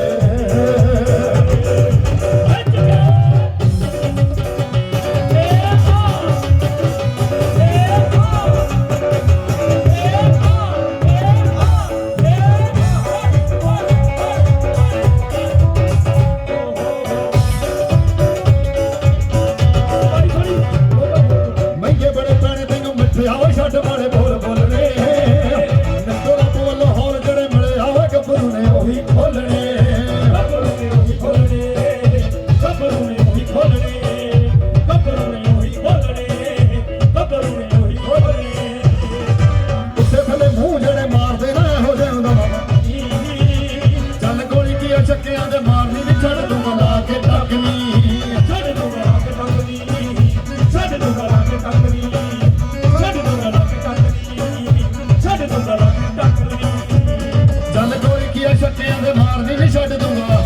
Yeah. ਸੱਚਿਆਂ ਦੇ ਮਾਰਦੀ ਨਹੀਂ ਛੱਡ ਦੂੰਗਾ।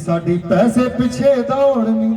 ਸਾਡੀ ਪੈਸੇ ਪਿੱਛੇ ਦੌੜ ਨਹੀਂ